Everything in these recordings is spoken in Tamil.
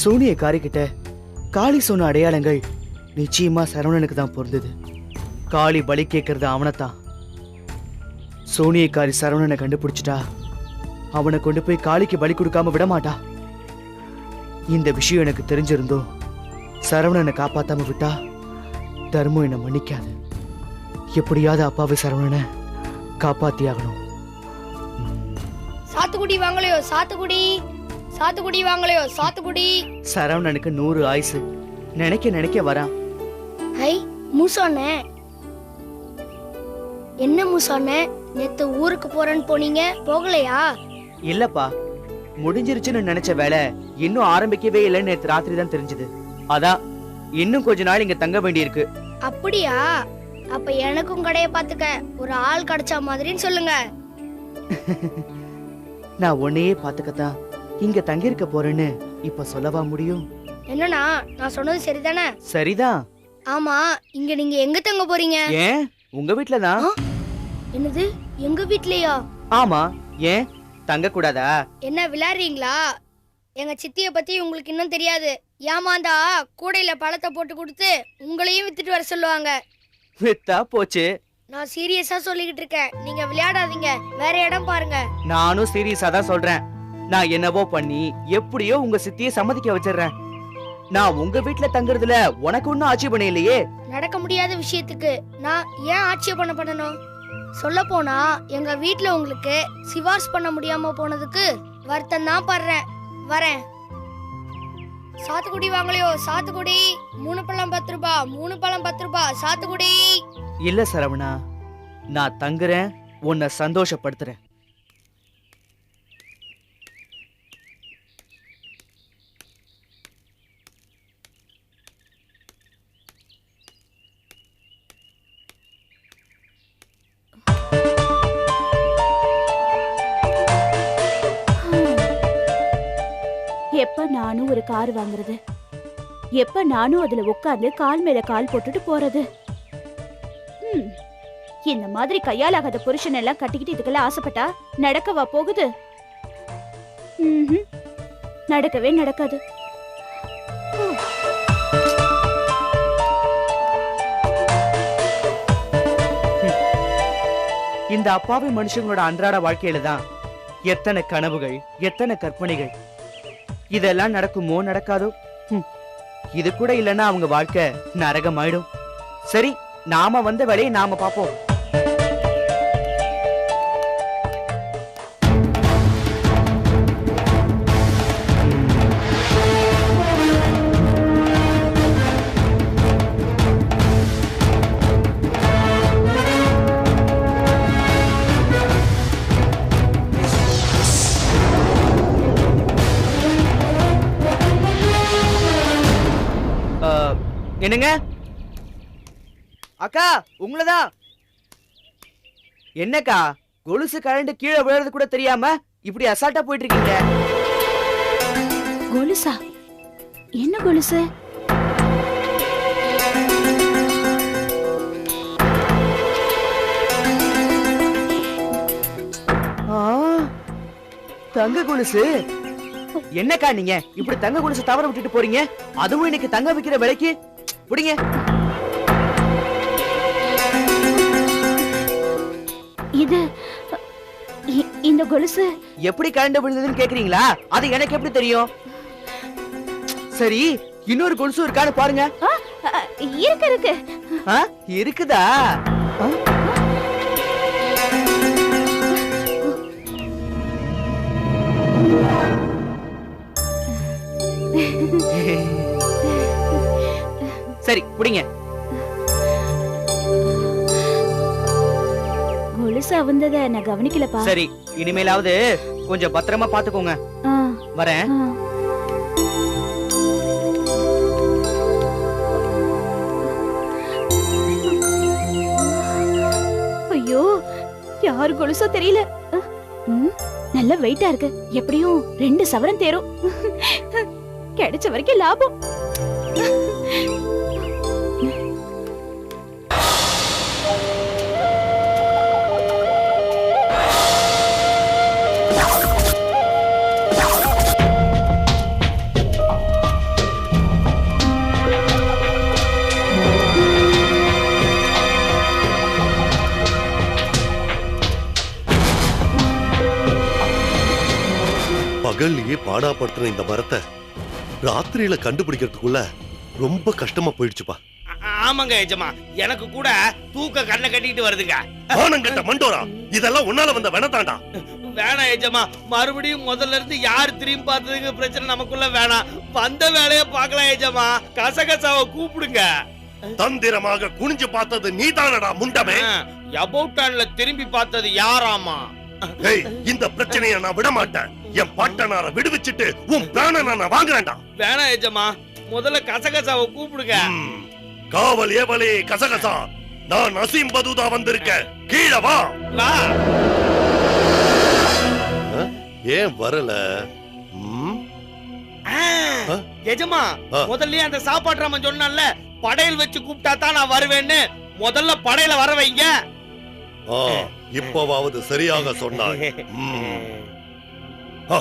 சூனியக்காரி கிட்ட காளி சொன்ன அடையாளங்கள் நிச்சயமா சரவணனுக்கு தான் பொருந்தது. காளி பலி கேட்கறது அவனைத்தான். சோனியக்காரி சரவணனை கண்டுபிடிச்சிட்டா அவனை கொண்டு போய் காளிக்கு பலி கொடுக்காம விடமாட்டா? இந்த விஷயம் எனக்கு தெரிஞ்சிருந்தோ சரவணனை காப்பாத்தாம விட்டா தர்மம் என்னை மன்னிக்காது. எப்படியாவது அப்பாவை சரவணனை காப்பாத்தி ஆகணும் சாத்துக்குடி வாங்கலையோ சாத்துக்குடி? சாத்துக்குடி வாங்கலையோ சாத்துக்குடி. சரவணனுக்கு நூறு ஆயுசு. நினைக்க நினைக்க வரான் ஐ மூசானே என்ன மூசானே நேத்து ஊருக்கு போறேன்னு போனீங்க போகலையா? இல்லப்பா. முடிஞ்சிருச்சுன்னு நினைச்ச வேலை இன்னும் ஆரம்பிக்கவே இல்லைன்னு நேத்து ராத்திரி தான் தெரிஞ்சது. அதான் இன்னும் கொஞ்ச நாள் இங்க தங்க வேண்டியிருக்கு. அப்படியா? அப்ப எனக்கும் கடைய பாத்துக்க ஒரு ஆள் கிடைச்சா மாதிரின்னு சொல்லுங்க. நான் உன்னையே பாத்துக்கத்தான் இங்க தங்கியிருக்க போறேன்னு இப்ப சொல்லவா முடியும்? என்னன்னா நான் சொன்னது சரிதானே? சரிதான் ஆமா இங்க நீங்க எங்க தங்க போறீங்க? ஏன்? உங்க வீட்ல தான்? என்னது எங்க வீட்லயா? ஆமா ஏன்? தங்க கூடாதா என்ன விளையாடுறீங்களா? எங்க சித்திய பத்தி உங்களுக்கு இன்னும் தெரியாது. ஏமாந்தா கூடையில பழத்தை போட்டு கொடுத்து உங்களையும் வித்துட்டு வர சொல்லுவாங்க. வித்தா போச்சு. நான் சீரியஸா சொல்லிக்கிட்டு இருக்கேன். நீங்க விளையாடாதீங்க. வேற இடம் பாருங்க. நானும் சீரியஸா தான் சொல்றேன். நான் என்னவோ பண்ணி எப்படியோ உங்க சித்திய சம்மதிக்க வச்சிடுறேன். நான் உங்க வீட்ல தங்குறதுல உனக்கு ஒன்னும் ஆட்சேபணம் இல்லையே? நடக்க முடியாத விஷயத்துக்கு நான் ஏன் ஆட்சேபணம் பண்ணணும்? சொல்ல போனா எங்க வீட்ல உங்களுக்கு சிபார்சு பண்ண முடியாம போனதுக்கு வருத்தம் தான் படுறேன். வரேன். சாத்துக்குடி வாங்கலையோ? சாத்துக்குடி மூணு பழம் பத்து ரூபா மூணு பழம் பத்து ரூபா சாத்துக்குடி. இல்ல சரவணா நான் தங்குறேன் உன்னை சந்தோஷப்படுத்துறேன். எப்ப நானும் ஒரு கார் வாங்குறது? எப்ப நானும் அதுல உட்கார்ந்து கால் மேல கால் போட்டுட்டு போறது? ம், இந்த மாதிரி கையாலாகாத புருஷன் எல்லாம் கட்டிக்கிட்டு இதுக்கெல்லாம் ஆசைப்பட்டா நடக்கவா போகுது? ம்ஹும். நடக்கவே நடக்காது. இந்த அப்பாவி மனுஷங்களோட அன்றாட வாழ்க்கையில தான் எத்தனை கனவுகள் எத்தனை கற்பனைகள் இதெல்லாம் நடக்குமோ நடக்காதோ? இது கூட இல்லைன்னா அவங்க வாழ்க்கை நரகமாயிடும். சரி நாம வந்த வேலையை நாம பாப்போம் என்னங்க? அக்கா உங்களதான் என்னக்கா கொலுசு கரண்ட் கீழே விழுறது கூட தெரியாம இப்படி அசால்ட்டா போயிட்டு இருக்கீங்க கொலுசா? என்ன கொலுசு? தங்க கொலுசு. என்னக்கா நீங்க? இப்படி தங்க கொலுசு தவற விட்டுட்டு போறீங்க? அதுவும் இன்னைக்கு தங்க விக்கிற விலைக்கு விடுங்க இது இந்த கொலுசு. எப்படி கரண்ட் விழுந்ததுன்னு கேக்குறீங்களா? அது எனக்கு எப்படி தெரியும்? சரி இன்னொரு கொலுசு இருக்கான்னு பாருங்க. இருக்கு இருக்கு. ஆ, இருக்குதா? ஆ? சரி புடிங்க கொலுசு அவந்தத நான் கவனிக்கலப்பா. சரி இனிமேலாவது கொஞ்சம் பத்திரமா பாத்துக்கோங்க வரேன். ஐயோ யாரு கொலுசோ தெரியல. நல்ல வெயிட்டா இருக்கு. எப்படியும் ரெண்டு சவரன் தேரும். கிடைச்ச வரைக்கும் லாபம். பாடாப்படுத்தின இந்த மரத்தை ராத்திரியில கண்டுபிடிக்கிறதுக்குள்ள ரொம்ப கஷ்டமா போயிடுச்சுப்பா. ஆமாங்க எஜமா. எனக்கு கூட தூக்க கண்ணை கட்டிட்டு வருதுங்க. மானங்கட்ட மண்டோரா? இதெல்லாம் உன்னால வந்த வெனத்தாண்டா வேணாம் எஜமா மறுபடியும் முதல்ல இருந்து யார் திரும்பி பார்த்ததுங்க பிரச்சனை நமக்குள்ள வேணாம் வந்த வேலைய பார்க்கலாம் எஜமா. கசகசாவை கூப்பிடுங்க. தந்திரமாக குனிஞ்சு பார்த்தது நீதானடா முண்டமே. அபவுட்டான்ல திரும்பி பார்த்தது யாராமா? இந்த பிரச்சனைய நான் விட மாட்டேன் என் பாட்டனார விடுவிச்சிட்டு உன் பிராணனை நான் வாங்குறேன்டா. வேணாம் எஜமா முதல்ல கசகசாவை கூப்பிடுங்க. காவல் ஏவலே கசகசா. நான் அசீம் பதுதா வந்திருக்கேன் கீழே வா. ஏன் வரல? எஜமா ஆ. முதல்லயே அந்த சாப்பாட்டு ராமன் சொன்னான்ல படையல் வச்சு கூப்பிட்டா தான் நான் வருவேன்னு. முதல்ல படையில வர வைங்க. இப்பவாவது சரியாக சொன்னாய். ம். ஆ.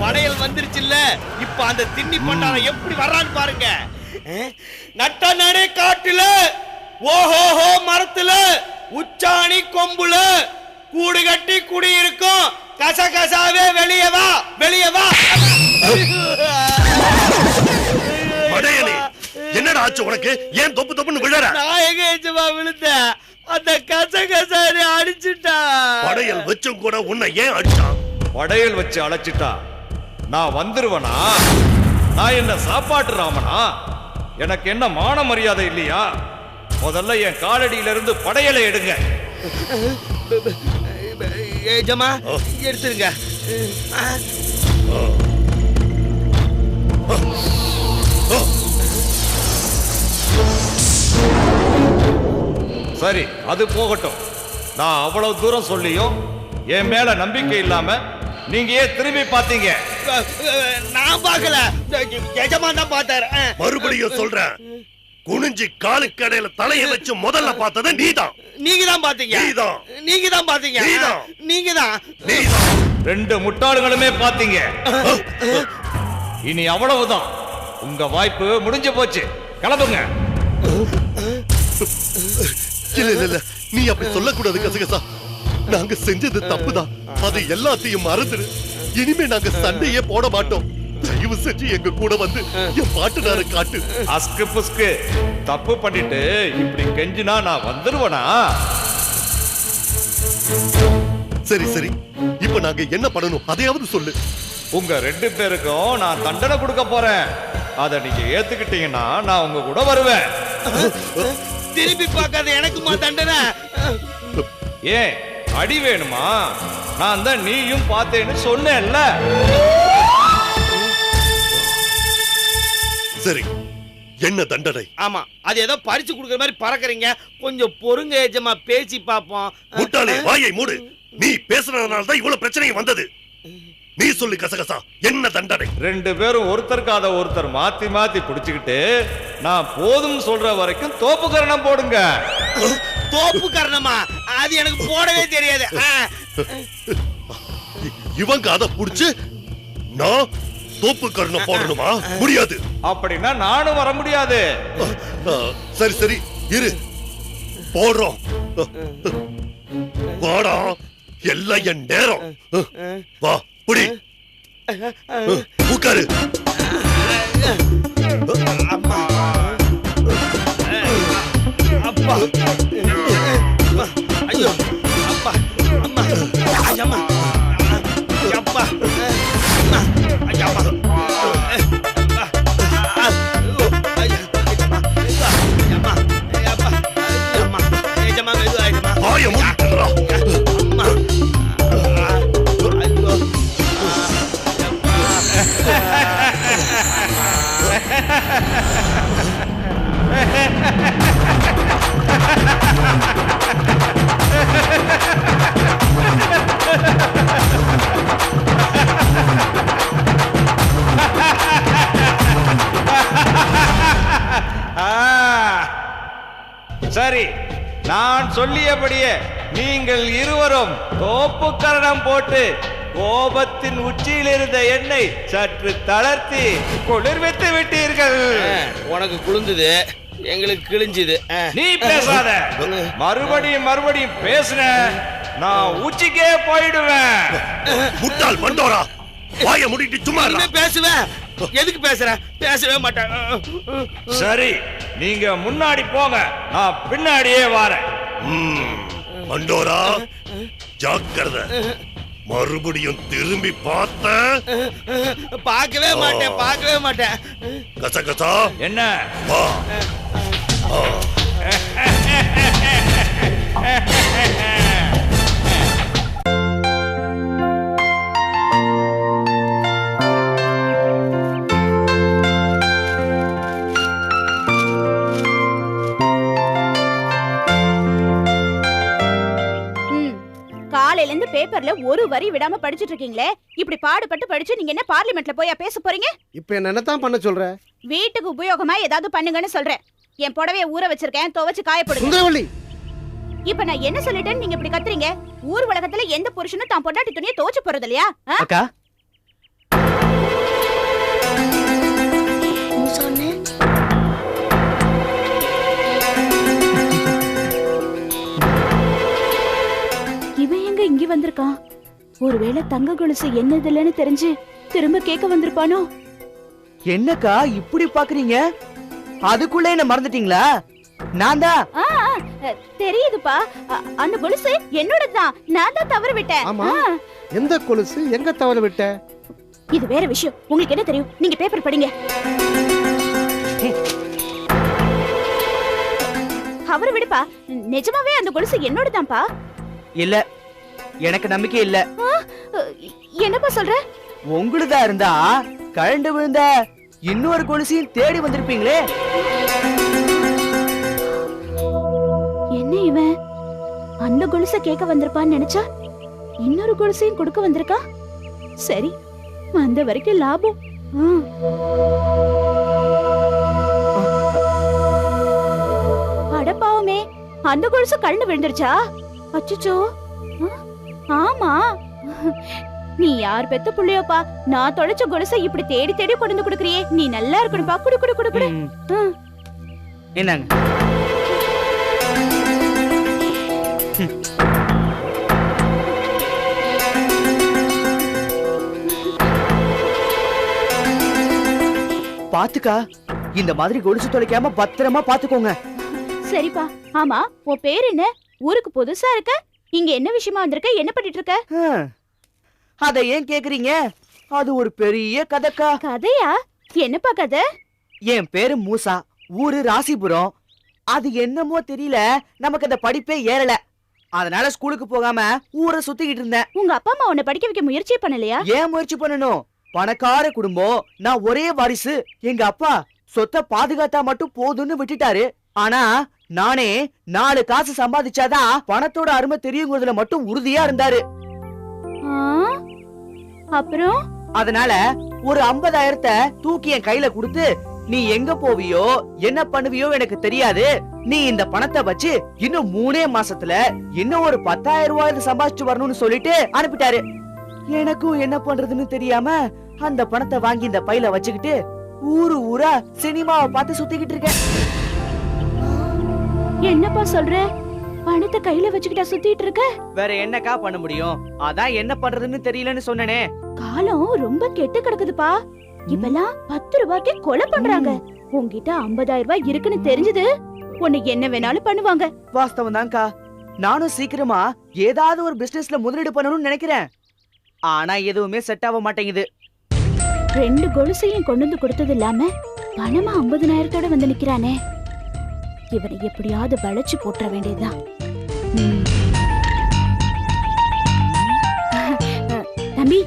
படையல் வந்துருச்சுல்ல இப்ப அந்த திண்ணி பண்டாரம் எப்படி வர்றான்னு பாருங்க நட்ட நடை காட்டுல ஓஹோஹோ மரத்துல உச்சாணி கொம்புல கூடு கட்டி குடி இருக்கும். கசகசாவே வெளிய வா வெளிய வா. மடையனே என்னடா ஆச்சு உனக்கு? ஏன் தொப்பு தொப்புன்னு விழற? நான் எங்க எஜமா விழுந்தேன்? அந்த கசகசாரி அடிச்சுட்டா. படையல் வச்சும் கூட உன்னை ஏன் அடிச்சான்? படையல் வச்சு அழைச்சிட்டா. நான் வந்துருவனா? நான் என்ன சாப்பாட்டு ராமனா? எனக்கு என்ன மான மரியாதை இல்லையா? முதல்ல என் காலடியில இருந்து படையலை எடுங்க. ஏஜமா எடுத்துருங்க. சரி அது போகட்டும். நான் அவ்வளவு தூரம் சொல்லியும் என் மேல நம்பிக்கை இல்லாம நீங்க ஏன் திரும்பி அஹ், நான் பார்க்கல. எஜமா தான் பார்த்தாரு. மறுபடியும் சொல்றேன். குனிஞ்சு காலுக்கடையில தலைய வச்சு முதல்ல பார்த்தது நீதான். நீங்க தான் பாத்தீங்க நீதான். நீங்க தான் பாத்தீங்க நீதான். நீங்க தான் நீதான். ரெண்டு முட்டாளுகளுமே பார்த்தீங்க. இனி அவ்வளவுதான். உங்க வாய்ப்பு முடிஞ்சு போச்சு. கிளம்புங்க. இல்ல இல்ல இல்ல. நீ அப்படி சொல்லக்கூடாது கசகசா. நாங்க செஞ்சது தப்புதான். அது எல்லாத்தையும் மறந்துடு இனிமே நாங்க சண்டையே போட மாட்டோம். தயவு செஞ்சு எங்க கூட வந்து என் பாட்டுனார காட்டு. அஸ்கு புஸ்கு. தப்பு பண்ணிட்டு இப்படி கெஞ்சினா நான் வந்துருவனா? சரி சரி. இப்ப நாங்க என்ன பண்ணணும்? அதையாவது சொல்லு. உங்க ரெண்டு பேருக்கும் நான் தண்டனை கொடுக்க போறேன். அதை நீங்க ஏத்துக்கிட்டீங்கன்னா நான் உங்க கூட வருவேன். திருப்பி பார்க்காத எனக்குமா தண்டனை? ஏன்? அடி வேணுமா? நான் தான் நீயும் பார்த்தேன்னு சொன்னேன்ல. சரி. என்ன தண்டனை? ஆமா அது ஏதோ பறிச்சு கொடுக்குற மாதிரி பறக்குறீங்க. கொஞ்சம் பொறுங்க ஏஜமா பேசி பாப்போம் முட்டாளே வாயை மூடு. நீ பேசுனதுனால தான் இவ்வளவு பிரச்சனையும் வந்தது. நீ சொல்லு கசகசா என்ன தண்டனை? ரெண்டு பேரும் ஒருத்தருக்காத ஒருத்தர் மாத்தி மாத்தி பிடிச்சுக்கிட்டு நான் போதும் சொல்ற வரைக்கும் தோப்புக்கரணம் போடுங்க. தோப்பு காரணமா? அது எனக்கு போடவே தெரியாது. இவங்க அத புடிச்சு நான் தோப்பு கருணை போடணுமா? முடியாது. அப்படின்னா நானும் வர முடியாது. சரி சரி இரு. போடுறோம். வாடா எல்லாம் என் நேரம். வா புடி. உட்காரு. அம்மா அப்பா. ஐயோ அப்பா அம்மா. ஐயம்மா. சரி நான் சொல்லியபடியே நீங்கள் இருவரும் தோப்புக்கரணம் போட்டு கோபத்தின் உச்சியில் இருந்த என்னை சற்று தளர்த்தி குளிர்வித்து விட்டீர்கள். உனக்கு குளிர்ந்தது எங்களுக்கு கிழிஞ்சுது. நீ பேசாத. மறுபடியும் மறுபடியும் பேசுன நான் உச்சிக்கே போயிடுவேன். முட்டாள் மண்டோரா? வாய முடிட்டு சும்மா பேசுவேன் எதுக்கு பேசுற? பேசவே மாட்டேன். சரி நீங்க முன்னாடி போங்க. நான் பின்னாடியே வரேன். ம், மண்டோரா ஜாக்கிரதை. மறுபடியும் திரும்பி பார்த்த? பார்க்கவே மாட்டேன் பார்க்கவே மாட்டேன். கசகசா? என்ன? வா. பேப்பர்ல ஒரு வரி விடாம படிச்சிட்டு இருக்கீங்களே? இப்படி பாடுபட்டு படிச்சு நீங்க என்ன பார்லிமெண்ட்ல போய் பேச போறீங்க? இப்ப என்ன என்னத்தான் பண்ண சொல்ற? வீட்டுக்கு உபயோகமா ஏதாவது பண்ணுங்கன்னு சொல்றேன். என் புடவைய ஊற வச்சிருக்கேன் துவைச்சு காயப்படுங்க. இப்ப நான் என்ன சொல்லிட்டேன்னு நீங்க இப்படி கத்துறீங்க? ஊர் உலகத்துல எந்த புருஷனும் தான் பொண்டாட்டி துணியை துவைச்சு போறது இல்லையா? அக்கா வந்திருக்கான். ஒருவேளை தங்க கொலுசு என்னதில்லன்னு தெரிஞ்சு திரும்ப கேட்க வந்திருப்பானோ? என்னக்கா இப்படி பாக்குறீங்க அதுக்குள்ள என்ன மறந்துட்டீங்களா? நான் தான். தெரியுதுப்பா. அ- அந்த கொலுசு என்னோட தான் நான் தான் தவறு விட்டேன். ஆமா. ஆ, எந்த கொலுசு? எங்க தவறு விட்ட? இது வேற விஷயம். உங்களுக்கு என்ன தெரியும்? நீங்க பேப்பர் படிங்க. அவரை விடுப்பா. நிஜமாவே அந்த கொலுசு என்னோட தான்ப்பா இல்ல எனக்கு நம்பிக்கை இல்ல. என்னப்பா சொல்ற? உங்களுதா இருந்தா கழண்டு விழுந்த இன்னொரு கொலுசையும் தேடி வந்திருப்பீங்களே. என்ன இவன்? அந்த கொலுச கேட்க வந்திருப்பான்னு நினைச்சா இன்னொரு கொலுசையும் கொடுக்க வந்திருக்கா? சரி வந்த வரைக்கும் லாபம். ஆ. அட பாவமே அந்த கொலுசு கழண்டு விழுந்துருச்சா? அச்சச்சோ. ஆமா. நீ யார் பெத்த புள்ளையோப்பா? நான் தொலைச்ச கொலுசை இப்படி தேடி தேடி கொண்டு வந்து கொடுக்குறியே. நீ நல்லா இருக்கணும்பா குடு குடு குடு குடு. என்னங்க பாத்துக்கா இந்த மாதிரி கொலுசு தொலைக்காம பத்திரமா பாத்துக்கோங்க. சரிப்பா. ஆமா உன் பேர் என்ன? ஊருக்கு புதுசா இருக்க? இங்க என்ன விஷயமா வந்திருக்க? என்ன பண்ணிட்டு இருக்க. அத ஏன் கேக்குறீங்க? அது ஒரு பெரிய கதைக்கா. கதையா? என்னப்பா கதை? என் பேரு மூசா. ஊரு ராசிபுரம். அது என்னமோ தெரியல. நமக்கு அந்த படிப்பே ஏறல. அதனால ஸ்கூலுக்கு போகாம ஊரை சுத்திக்கிட்டு இருந்தேன். உங்க அப்பா அம்மா உன்னை படிக்க வைக்க முயற்சியே பண்ணலையா? ஏன் முயற்சி பண்ணணும்? பணக்கார குடும்பம். நான் ஒரே வாரிசு. எங்க அப்பா சொத்தை பாதுகாத்தா மட்டும் போதும்னு விட்டுட்டாரு. ஆனா நானே நாலு காசு சம்பாதிச்சாதான் பணத்தோட அருமை தெரியுங்கிறதுல மட்டும் உறுதியா இருந்தாரு? அப்புறம்? அதனால ஒரு ஐம்பதாயிரத்தை தூக்கி என் கையில கொடுத்து நீ எங்க போவியோ என்ன பண்ணுவியோ எனக்கு தெரியாது. நீ இந்த பணத்தை வச்சு இன்னும் மூணே மாசத்துல இன்னும் ஒரு பத்தாயிரம் ரூபாய் சம்பாதிச்சு வரணும்னு சொல்லிட்டு அனுப்பிட்டாரு. எனக்கும் என்ன பண்றதுன்னு தெரியாம அந்த பணத்தை வாங்கி இந்த பையில வச்சுக்கிட்டு ஊரு ஊரா சினிமாவை பார்த்து சுத்திக்கிட்டு இருக்கேன். என்னப்பா சொல்ற? பணத்தை கையில வச்சுக்கிட்டா சுத்திட்டு இருக்க? வேற என்னக்கா பண்ண முடியும்? அதான் என்ன பண்றதுன்னு தெரியலன்னு சொன்னனே. காலம் ரொம்ப கெட்டு கிடக்குதுப்பா. இப்பெல்லாம் பத்து ரூபாய்க்கு கொலை பண்றாங்க. உன்கிட்ட ஐம்பதாயிரம் ரூபாய் இருக்குன்னு தெரிஞ்சது உன்னை என்ன வேணாலும் பண்ணுவாங்க. வாஸ்தவம் தான்க்கா. நானும் சீக்கிரமா ஏதாவது ஒரு பிசினஸ்ல முதலீடு பண்ணணும்னு நினைக்கிறேன். ஆனா எதுவுமே செட் ஆக மாட்டேங்குது. ரெண்டு கொலுசையும் கொண்டு வந்து கொடுத்தது இல்லாம பணமா ஐம்பதனாயிரத்தோட வந்து நிக்கிறானே. இவனை எப்படியாவது வளைச்சு போட்டுற வேண்டியதுதான். தம்பி?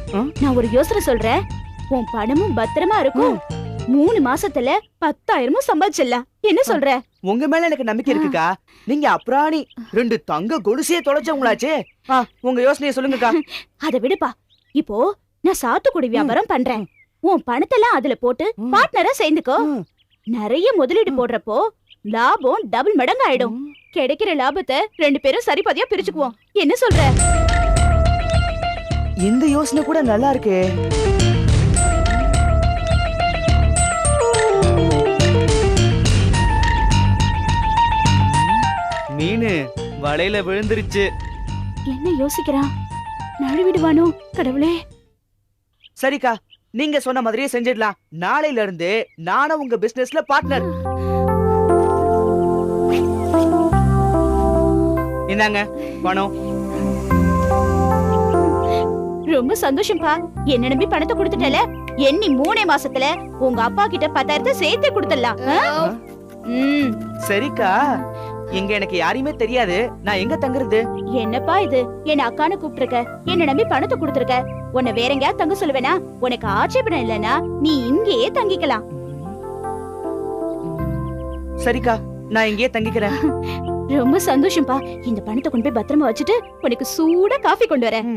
நான் ஒரு யோசனை சொல்றேன். உன் பணமும் பத்திரமா இருக்கும். மூணு மாசத்துல பத்தாயிரமும் சம்பாதிச்சிடலாம். என்ன சொல்ற? உங்க மேல எனக்கு நம்பிக்கை இருக்குக்கா. நீங்க அப்ராணி ரெண்டு தங்க கொலுசையே தொலைச்சவங்களாச்சே. உங்க யோசனையை சொல்லுங்கக்கா. அத விடுப்பா. இப்போ நான் சாத்துக்குடி வியாபாரம் பண்றேன். உன் பணத்தெல்லாம் அதுல போட்டு. பார்ட்னரா சேர்ந்துக்கோ. நிறைய முதலீடு போடுறப்போ லாபம் டபுள் மடங்கு ஆயிடும் கிடைக்கிற லாபத்தை ரெண்டு பேரும் சரிபாதியா பிரிச்சுக்குவோம். என்ன சொல்ற? இந்த யோசனை கூட நல்லா இருக்கே. மீனு வலையில விழுந்துருச்சு. என்ன யோசிக்கிறான்? நழுவிடுவானோ கடவுளே. சரிக்கா நீங்க சொன்ன மாதிரியே செஞ்சிடலாம். நாளையில இருந்து நானும் உங்க பிசினஸ்ல பார்ட்னர் இந்தாங்க பணம். ரொம்ப சந்தோஷம்ப்பா என்ன நம்பி பணத்தை கொடுத்துட்டல? எண்ணி மூணே மாசத்துல உங்க அப்பா கிட்ட பத்தாயிரத்தை சேர்த்து கொடுத்துடலாம். சரிக்கா. இங்க எனக்கு யாரையுமே தெரியாது. நான் எங்க தங்குறது? என்னப்பா இது? என்ன அக்கான்னு கூப்பிட்டிருக்க. என்ன நம்பி பணத்தை கொடுத்துருக்க. உன்னை வேற எங்கேயாவது தங்க சொல்லுவேனா? உனக்கு ஆட்சேபணம் இல்லனா நீ இங்கேயே தங்கிக்கலாம். சரிக்கா. நான் இங்கேயே தங்கிக்கிறேன். ரொம்ப சந்தோஷம்ப்பா இந்த பணத்தை கொண்டு போய் பத்திரமா வச்சுட்டு உனக்கு சூடா காஃபி கொண்டு வரேன்?